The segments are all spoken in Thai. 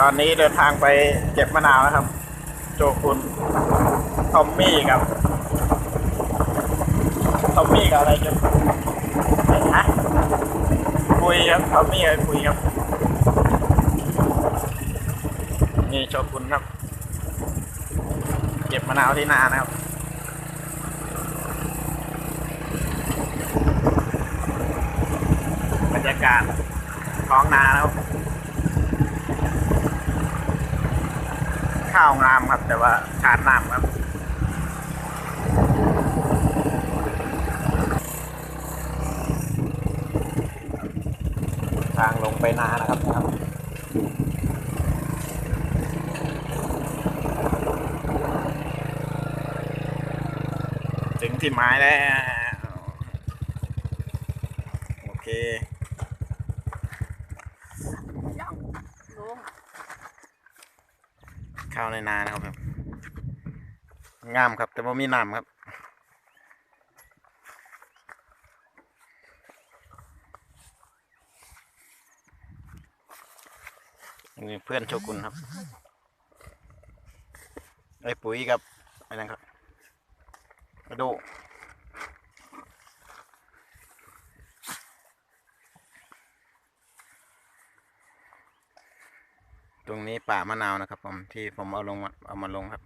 ตอนนี้เดินทางไปเก็บมะนาวนะครับ โจคุณทอมมี่กับทอมมี่กับอะไรกันอะไรนะคุยครับทอมมี่กับคุยครับนี่โชกุนครับ เก็บมะนาวที่นานะครับบรรยากาศท้องนานะครับ ข้าวงามครับ แต่ว่าขาดน้ำครับทางลงไปนานะครับครับถึงที่หมายแล้ว โอเค ลุง ข้าวในนานะครับผมงามครับ แต่ว่ามีน้ำครับ นี่เพื่อนโชกุนครับ ไอ้ปุ๋ยกับอะไรนั่นครับกระดู ตรงนี้ป่ามะนาวนะครับ ผมที่ผมเอาลงมาเอามาลงครับ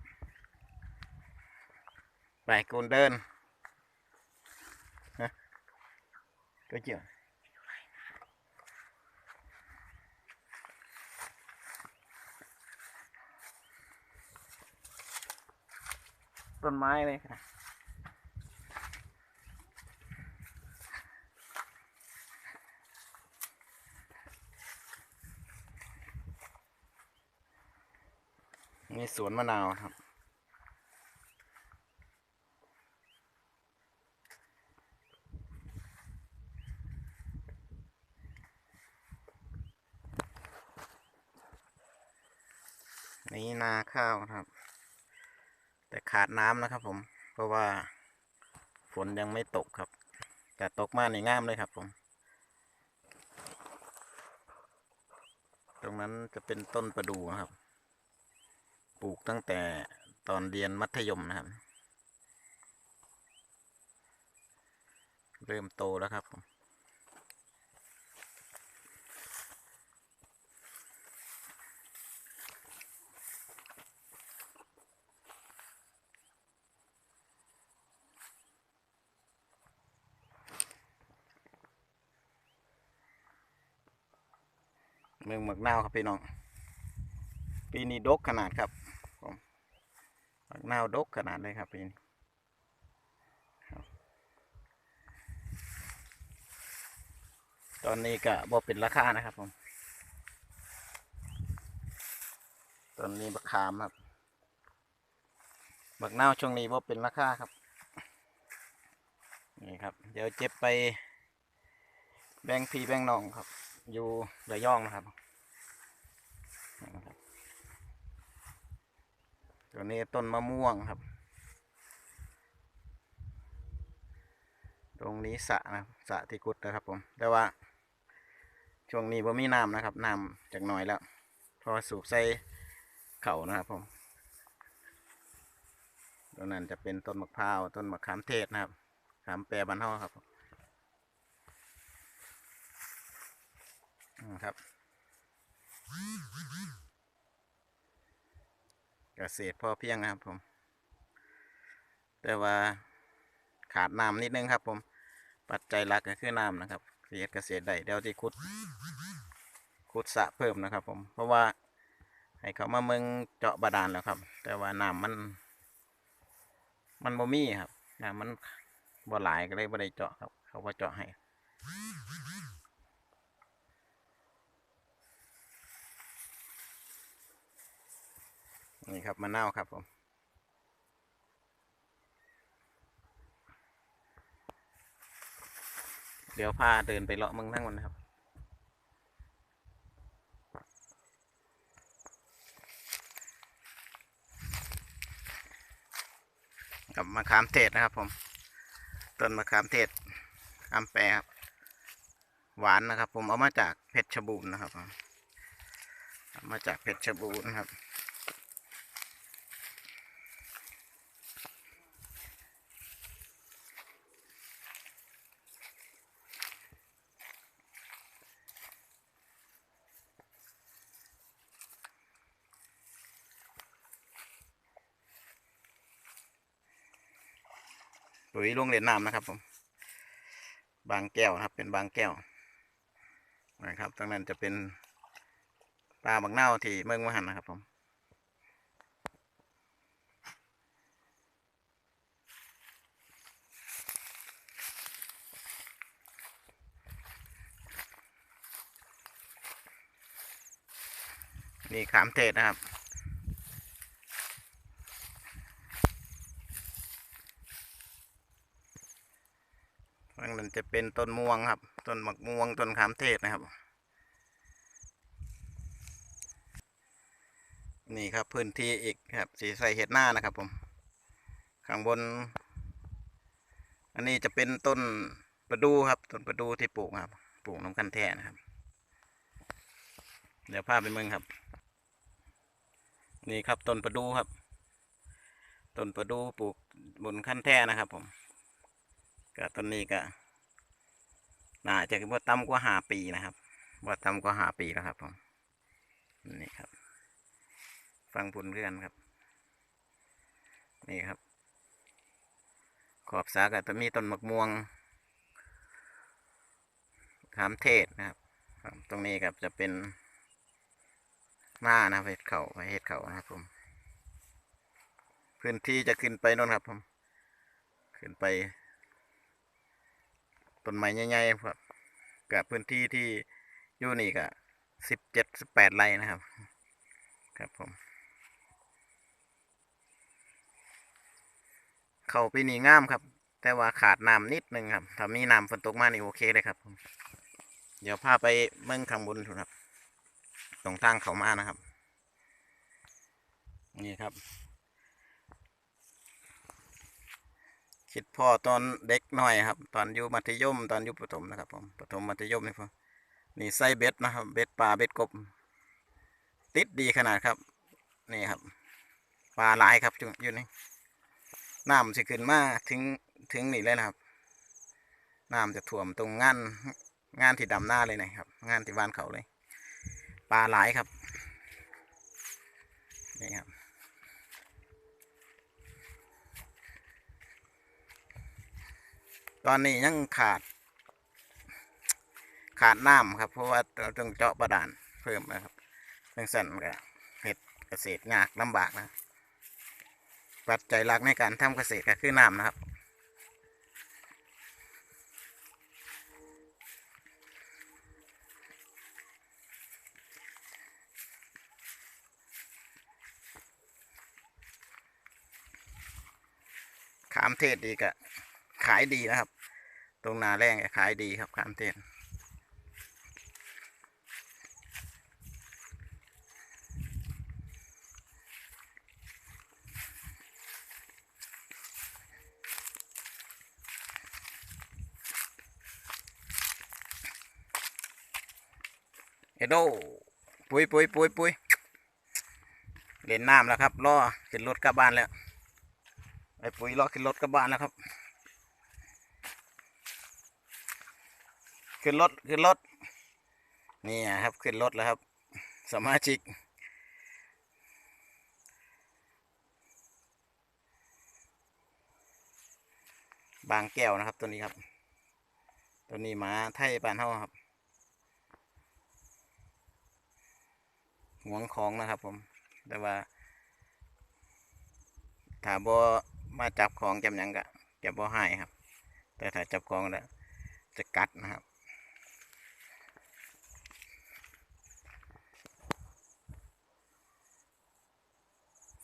ไปกูนเดินฮะก็เจียวต้นไม้เลยค่ะ นี่สวนมะนาวครับ นี่นาข้าวครับ แต่ขาดน้ำนะครับผม เพราะว่าฝนยังไม่ตกครับ แต่ตกมากในง่ามเลยครับผม ตรงนั้นจะเป็นต้นประดูนะครับ ปลูกตั้งแต่ตอนเรียนมัธยมนะครับ เริ่มโตแล้วครับผมเมืองหมักนาวครับพี่น้อง ปีนี้ดกขนาดครับ นาวดกขนาดเลยครับปีนี้ตอนนี้ก็บ่เป็นราคานะครับผม ตอนนี้บักขามครับ บักนาวช่วงนี้บ่เป็นราคาครับ นี่ครับ เดี๋ยวเจ็บไปแบงพีแบงน้องครับ อยู่ระยองนะครับ ตัวนี้ต้นมะม่วงครับ ตรงนี้สะนะสะที่กุดนะครับผม แต่ว่า ช่วงนี้บ่มีน้ำนะครับน้ำจากหน่อยแล้วพอสูบใส่เข่านะครับผมตรงนั้นจะเป็นต้นมะพร้าว ต้นมะขามเทศนะครับ ขามแปรบ้านเฮาครับครับ กษตรพอเพียงนะครับผม แต่ว่าขาดน้ำนิดนึงครับผม ปัจจัยหลักก็คือน้ำนะครับเสียเกษตรได้เดี๋ยวที่ขุดขุดสะเพิ่มนะครับ ผม เพราะว่าให้เขามาเมืองเจาะบาดาลแล้วครับ แต่ว่าน้ำมัน มันบ่มีครับน้ำมันบ่หลายก็เลยบ่ได้เจาะครับ เขาว่เจาะให้ นี่ครับมะนาวครับผมเดี๋ยวพาเดินไปเลาะมืองทั้งวันนะครับ กับมะขามเทศนะครับผม ต้นมะขามเทศอำแปรครับ หวานนะครับ ผมเอามาจากเพชรบูรณ์นะครับผมมาจากเพชรบูรณ์ครับ ปุ๋ยลงเรียนน้ำนะครับ ผม บางแก้วนะครับ เป็นบางแก้วนะครับตรงนั้นจะเป็นปลาบักเน่าวที่เมืองมหันนะครับ ผมนี่ขามเทศนะครับ ฝั่งนั้นจะเป็นต้นม่วงครับ ต้นหมักม่วง ต้นขามเทศนะครับ นี่ครับพื้นที่อีกครับ สีใสเห็ดหน้านะครับผม ข้างบน อันนี้จะเป็นต้นประดูครับ ต้นประดูที่ปลูกครับ ปลูกน้ำกันแท่นะครับ เดี๋ยวพาพไปเมืองครับ นี่ครับต้นประดูครับ ต้นประดูปลูกบนขั้นแท่นะครับผม ก็ต้นนี้ก็น่าจะว่าต่ำกว่าหาปีนะครับว่าต่ำกว่าหาปีแล้วครับผมนี่ครับ ฟังผลเรือนครับ นี่ครับ ขอบสาก็จะมีต้นมะม่วงขามเทศนะครับ ตรงนี้ครับจะเป็นหน้านะเห็ดเขาเห็ดเขานะครับผม พื้นที่จะขึ้นไปโน่นครับผม ขึ้นไป ต้นไม้ใหญ่ๆครับกับพื้นที่ที่อยู่นี่ก็สิบเจ็ดสิบแปดไร่นะครับ ครับผม เขาปีนี้งามครับ แต่ว่าขาดน้ำนิดนึงครับถ้ามีน้ำฝนตกมานี่โอเคเลยครับผมเดี๋ยวพาไปเมืองข้างบนถูกครับ ตรงทางเขามานะครับ นี่ครับ คิดพ่อตอนเด็กหน่อยครับ ตอนอยู่มัธยมตอนอยู่ประถมนะครับผมประถมมัธยมนี่พอนี่ไส้เบ็ดนะครับ เบ็ดปลาเบ็ดกบ ติดดีขนาดครับ นี่ครับ ปลาหลายครับจุอยู่นี่น้ำจะขึ้นมาถึงถึงนี่เลยนะครับน้ำจะท่วมตรงงานงานที่ดำหน้าเลยนะครับ งานที่บ้านเขาเลย ปลาหลายครับนี่ครับ ตอนนี้ยังขาด ขาดน้ำครับ เพราะว่าต้องเจาะบาดาลเพิ่มนะครับเรื่องสั่นก็เห็ดเกษตรยากลำบากนะ ปัจจัยหลักในการทำเกษตรก็คือน้ำนะครับขามเทศดีกะ ขายดีนะครับ ตรงนาแรงขายดีครับขามเทศเอโดปุยปุยปุยปุยเล่นน้ำแล้วครับรอขึ้นรถกลับบ้านแล้วไอ้ปุ๋ยรอขึ้นรถกลับบ้านแล้วครับ ขึ้นรถขึ้นรถนี่ครับขึ้นรถแล้วครับ สมาชิก บางแก้วนะครับตัวนี้ครับ ตัวนี้หมาไทยบ้านเฮาครับหวงของนะครับผม แต่ว่าถ้าบ่มาจับของจำหยังกะจะบ่ให้ครับ แต่ถ้าจับของแล้วจะกัดนะครับ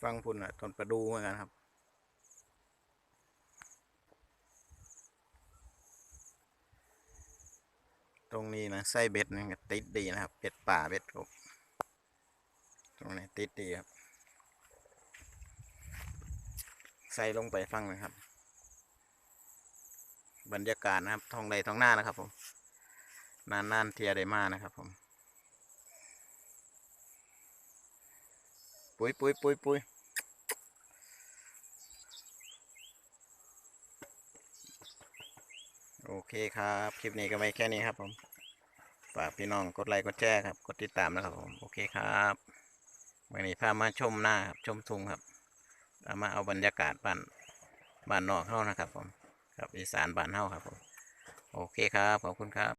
ฟังพุ่นอะต้นประดูเหมือนกันครับ ตรงนี้นะไส้เบ็ดนี่ก็ติดดีนะครับเบ็ดป่าเบ็ดกบตรงนี้ติดดีครับใส่ลงไปฟังเลยครับ บรรยากาศนะครับท้องใดท้องหน้านะครับผมนานๆเทียได้มานะครับผม ปุ๋ยปุ๋ยปุ๋ยปุ๋ยโอเคครับ คลิปนี้ก็ไว้แค่นี้ครับผม ฝากพี่น้องกดไลค์กดแชร์ครับ กดติดตามนะครับผม โอเคครับวันนี้พามาชมหน้าครับ ชมทุ่งครับพามาเอาบรรยากาศบ้านบ้านนอกเฮานะครับผม ครับอีสานบ้านเฮาครับผม โอเคครับ ขอบคุณครับ